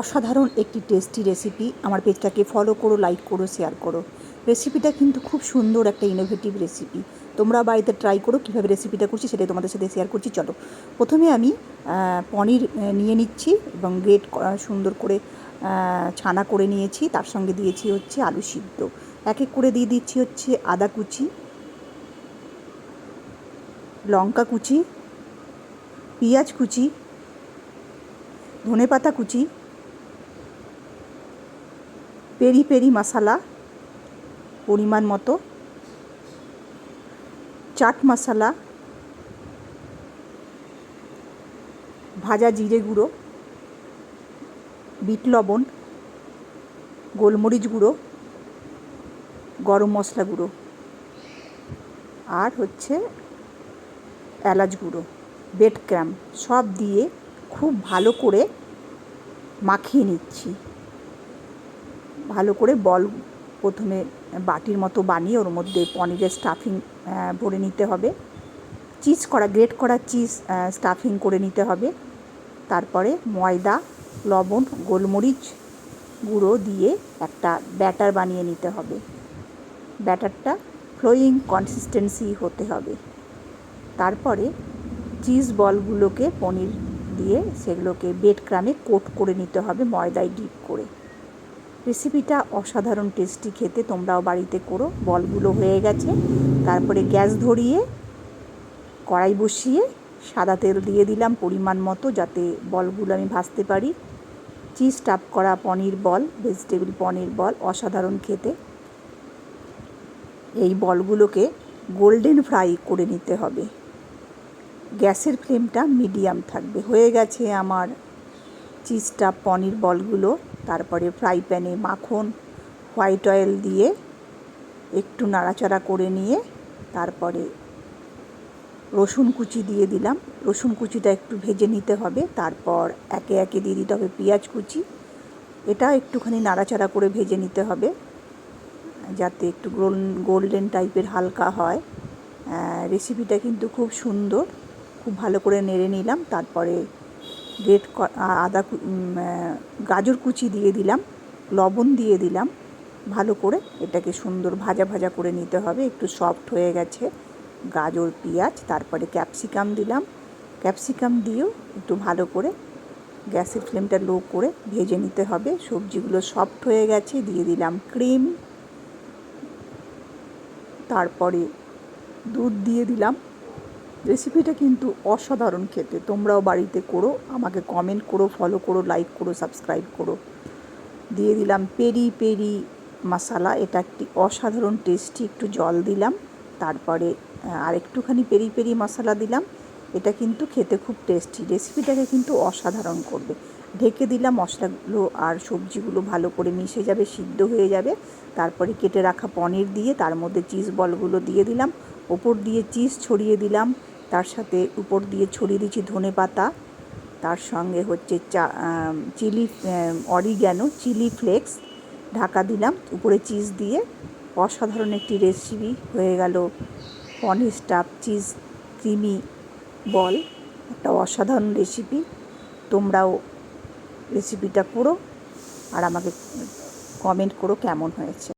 অসাধারণ একটি tasty recipe আমার পেজটাকে ফলো করো লাইক করো শেয়ার করো। রেসিপিটা কিন্তু খুব সুন্দর একটা ইনোভেটিভ রেসিপি তোমরা বাড়িতে ট্রাই করো, কীভাবে রেসিপিটা করছি সেটাই তোমাদের সাথে শেয়ার করছি। চলো, প্রথমে আমি পনির নিয়ে নিচ্ছি এবং গ্রেট সুন্দর করে ছানা করে নিয়েছি। তার সঙ্গে দিয়েছি হচ্ছে আলু সিদ্ধ। এক এক করে দিয়ে দিচ্ছি হচ্ছে আদা কুচি, লঙ্কা কুচি, পেঁয়াজ কুচি, ধনেপাতা কুচি পেরি পেরি মশলা পরিমাণ মতো, চাট মশলা, ভাজা জিরে গুঁড়ো, বিট লবণ, গোলমরিচ গুঁড়ো, গরম মশলা গুঁড়ো আর হচ্ছে এলাচ গুঁড়ো বেড ক্যাম সব দিয়ে খুব ভালো করে মাখিয়ে নিচ্ছি। ভালো করে বল প্রথমে বাটির মতো বানিয়ে ওর মধ্যে পনিরের স্টাফিং ভরে নিতে হবে। চিজ করা গ্রেট করা চিজ স্টাফিং করে নিতে হবে। তারপরে ময়দা, লবণ, গোলমরিচ গুঁড়ো দিয়ে একটা ব্যাটার বানিয়ে নিতে হবে। ব্যাটারটা ফ্লোয়িং কনসিস্টেন্সি হতে হবে। তারপরে চিজ বলগুলোকে পনির দিয়ে সেগুলোকে বেড ক্রামে কোট করে নিতে হবে, ময়দায় ডিপ করে। রেসিপিটা অসাধারণ টেস্টি খেতে, তোমরাও বাড়িতে করো। বলগুলো হয়ে গেছে। তারপরে গ্যাস ধরিয়ে কড়াই বসিয়ে সাদা তেল দিয়ে দিলাম পরিমাণ মতো যাতে বলগুলো আমি ভাজতে পারি। চিজ টাপ করা পনির বল ভেজিটেবিল পনির বল, অসাধারণ খেতে। এই বলগুলোকে গোল্ডেন ফ্রাই করে নিতে হবে। গ্যাসের ফ্লেমটা মিডিয়াম থাকবে। হয়ে গেছে আমার চিজটা পনির বলগুলো। তারপরে ফ্রাই প্যানে মাখন হোয়াইট অয়েল দিয়ে একটু নাড়াচাড়া করে নিয়ে তারপরে রসুন কুচি দিয়ে দিলাম। রসুন কুচিটা একটু ভেজে নিতে হবে। তারপর একে একে দিয়ে দিতে হবে পেঁয়াজ কুচি। এটা একটুখানি নাড়াচাড়া করে ভেজে নিতে হবে, যাতে একটু গোল গোল্ডেন টাইপের হালকা হয়। রেসিপিটা কিন্তু খুব সুন্দর। খুব ভালো করে নেড়ে নিলাম। তারপরে গ্রেট আদা গাজর কুচি দিয়ে দিলাম, লবণ দিয়ে দিলাম, ভালো করে এটাকে সুন্দর ভাজা ভাজা করে নিতে হবে, একটু সফট হয়ে গেছে, গাজর, পেঁয়াজ, তারপরে ক্যাপসিকাম দিলাম ক্যাপসিকাম দিয়েও একটু ভালো করে গ্যাসের ফ্লেমটা লো করে ভেজে নিতে হবে, সবজিগুলো সফট হয়ে গেছে, দিয়ে দিলাম ক্রিম তারপরে দুধ দিয়ে দিলাম রেসিপিটা কিন্তু অসাধারণ খেতে। তোমরাও বাড়িতে করো, আমাকে কমেন্ট করো ফলো করো লাইক করো সাবস্ক্রাইব করো। দিয়ে দিলাম পেরি পেরি মশালা, এটা একটি অসাধারণ টেস্টি একটু জল দিলাম, তারপরে আর একটুখানি পেরি পেরি মশলা দিলাম, এটা কিন্তু খেতে খুব টেস্টি রেসিপিটাকে কিন্তু অসাধারণ করবে। ঢেকে দিলাম মশলাগুলো আর সবজিগুলো ভালো করে মিশে যাবে, সিদ্ধ হয়ে যাবে, তারপরে কেটে রাখা পনির দিয়ে, তার মধ্যে চিজ বলগুলো দিয়ে দিলাম, ওপর দিয়ে চিজ ছড়িয়ে দিলাম তার সাথে উপর দিয়ে ছড়িয়ে দিচ্ছি ধনে পাতা। তার সঙ্গে হচ্ছে চা চিলি অরিগ্যানো, চিলি ফ্লেক্স ঢাকা দিলাম। উপরে চিজ দিয়ে অসাধারণ একটি রেসিপি হয়ে গেল। Paneer stuff cheese creamy ball, একটা অসাধারণ রেসিপি তোমরাও রেসিপিটা করো আর আমাকে কমেন্ট করো কেমন হয়েছে।